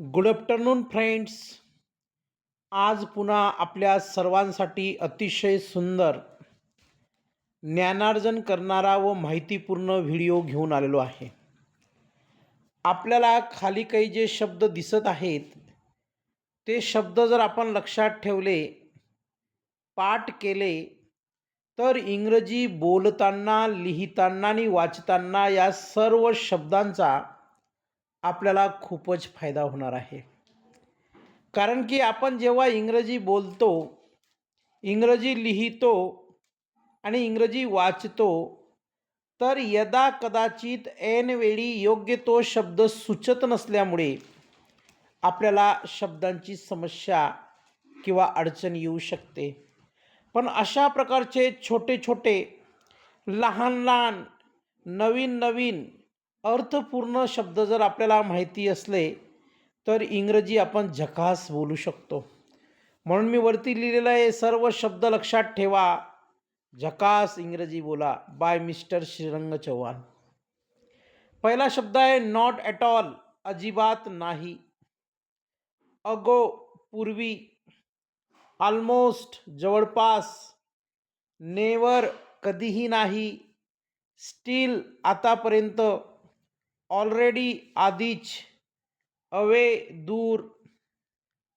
Good afternoon friends आज पुन्हा आपल्या सर्वांसाठी अतिशय सुंदर ज्ञानार्जन करणारा व माहितीपूर्ण व्हिडिओ घेऊन आलेलो आहे. आपल्याला खाली काही जे शब्द दिसत आहेत ते शब्द जर आपण लक्षात ठेवले पाठ केले तर इंग्रजी बोलताना लिहिताना आणि वाचताना या सर्व शब्दांचा आपल्याला खूपच फायदा होणार आहे. कारण की आपण जेव्हा इंग्रजी बोलतो इंग्रजी लिहितो आणि इंग्रजी वाचतो तर यदा कदाचित ऐनवेळी योग्य तो शब्द सुचत नसल्यामुळे आपल्याला शब्दांची समस्या किंवा अडचण येऊ शकते. पण अशा प्रकारचे छोटे छोटे लहान लहान नवीन नवीन अर्थपूर्ण शब्द जर आपल्याला माहिती असले तर इंग्रजी आपण झकास बोलू शकतो. म्हणून मी वरती लिहिलेलं आहे सर्व शब्द लक्षात ठेवा. झकास इंग्रजी बोला. बाय मिस्टर श्रीरंग चव्हाण पहिला शब्द आहे नॉट ॲट ऑल अजिबात नाही. अगो पूर्वी. ऑलमोस्ट जवळपास. नेवर कधीही नाही. स्टील आतापर्यंत. ऑलरेडी आधीच अवे दूर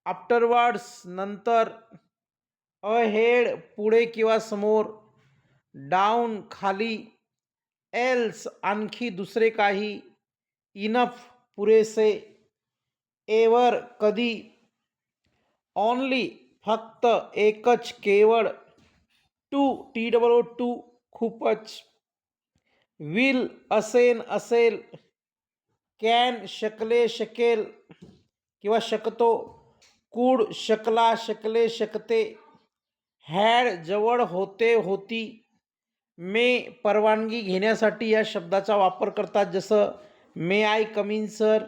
आफ्टरवर्ड्स नंतर, अहेड, पुढे किंवा समोर डाऊन खाली एल्स आणखी दुसरे काही इनफ पुरेसे एवर कधी ऑनली फक्त, एकच, केवळ too T double O too खूपच विल असेन, असेल कॅन शकले शकेल किंवा शकतो कूड शकला शकले शकते. हॅड जवळ होते होती. मे परवानगी घेण्यासाठी या शब्दाचा वापर करतात जसं may I come in sir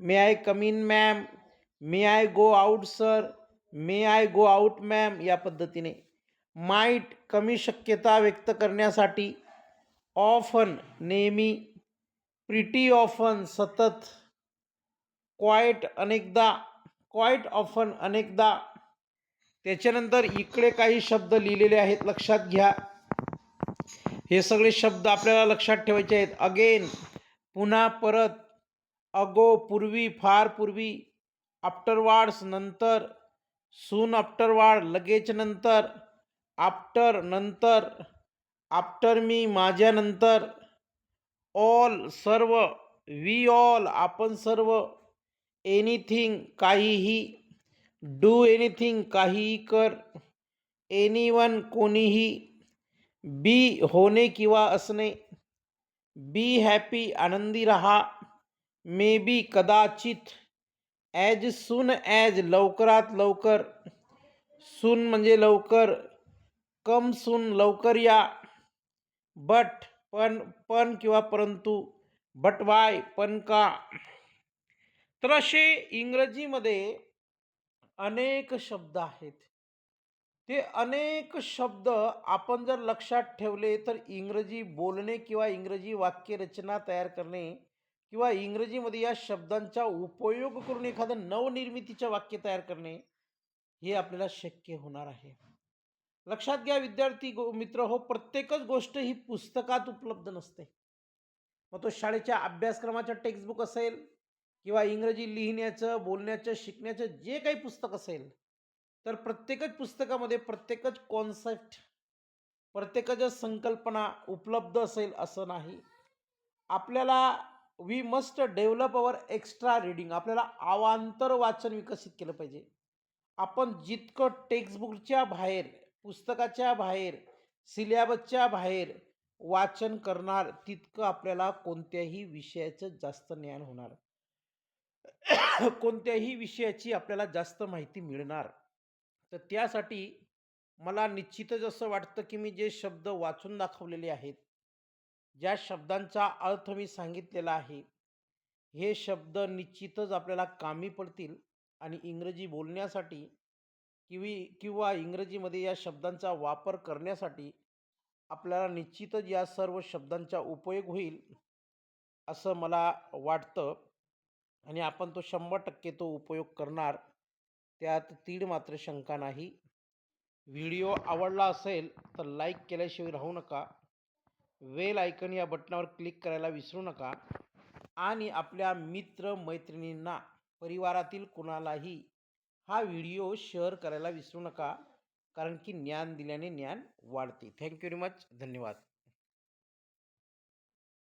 may I come in ma'am may I go out sir may I go out ma'am या पद्धतीने. माईट कमी शक्यता व्यक्त करण्यासाठी ऑफन नेहमी प्रिटी ऑफन सतत क्वाईट अनेकदा क्वाईट ऑफन अनेकदा. त्याच्यानंतर इकडे काही शब्द लिहिलेले आहेत लक्षात घ्या. हे सगळे शब्द आपल्याला लक्षात ठेवायचे आहेत. अगेन पुन्हा परत अगो पूर्वी फार पूर्वी आफ्टरवार्ड्स नंतर सून आफ्टरवार्ड लगेच नंतर आफ्टर नंतर आफ्टर मी माझ्यानंतर ऑल सर्व वी ऑल आपण सर्व एनिथिंग काहीही डू एनिथिंग काहीही कर एनी वन कोणीही बी होणे किंवा असणे बी हॅपी आनंदी रहा मे बी कदाचित ॲज सून ॲज लवकरात लवकर सून म्हणजे लवकर कम सून लवकर या बट पण पण किंवा परंतु बट वाय पण का? तर असे इंग्रजीमध्ये अनेक शब्द आहेत. ते अनेक शब्द आपण जर लक्षात ठेवले तर इंग्रजी बोलणे किंवा इंग्रजी वाक्यरचना तयार करणे किंवा इंग्रजीमध्ये या शब्दांचा उपयोग करून एखादं नवनिर्मितीचं वाक्य तयार करणे हे आपल्याला शक्य होणार आहे. लक्षात घ्या विद्यार्थी गो मित्र हो प्रत्येकच गोष्ट ही पुस्तकात उपलब्ध नसते. मग तो शाळेच्या अभ्यासक्रमाचा टेक्स्टबुक असेल किंवा इंग्रजी लिहिण्याचं बोलण्याचं शिकण्याचं जे काही पुस्तक असेल तर प्रत्येकच पुस्तकामध्ये प्रत्येकच कॉन्सेप्ट प्रत्येकाच्या संकल्पना उपलब्ध असेल असं नाही. आपल्याला we must develop our extra reading आपल्याला अवांतर वाचन विकसित केलं पाहिजे. आपण जितकं टेक्स्टबुकच्या बाहेर पुस्तकाच्या बाहेर सिलेबसच्या बाहेर वाचन करणार तितकं आपल्याला कोणत्याही विषयाचं जास्त ज्ञान होणार. कोणत्याही विषयाची आपल्याला जास्त माहिती मिळणार. तर त्यासाठी मला निश्चितच असं वाटतं की मी जे शब्द वाचून दाखवलेले आहेत ज्या शब्दांचा अर्थ मी सांगितलेला आहे हे शब्द निश्चितच आपल्याला कामी पडतील आणि इंग्रजी बोलण्यासाठी किवी किंवा इंग्रजीमध्ये या शब्दांचा वापर करण्यासाठी आपल्याला निश्चितच या सर्व शब्दांचा उपयोग होईल असं मला वाटतं. आणि आपण तो शंभर टक्के तो उपयोग करणार त्यात तीड मात्र शंका नाही. व्हिडिओ आवडला असेल तर लाईक केल्याशिवाय राहू नका. वेल आयकन या बटनावर क्लिक करायला विसरू नका. आणि आपल्या मित्र मैत्रिणींना परिवारातील कुणालाही हा व्हिडिओ शेअर करायला विसरू नका कारण की ज्ञान दिल्याने ज्ञान वाढते. थँक्यू व्हेरी मच धन्यवाद.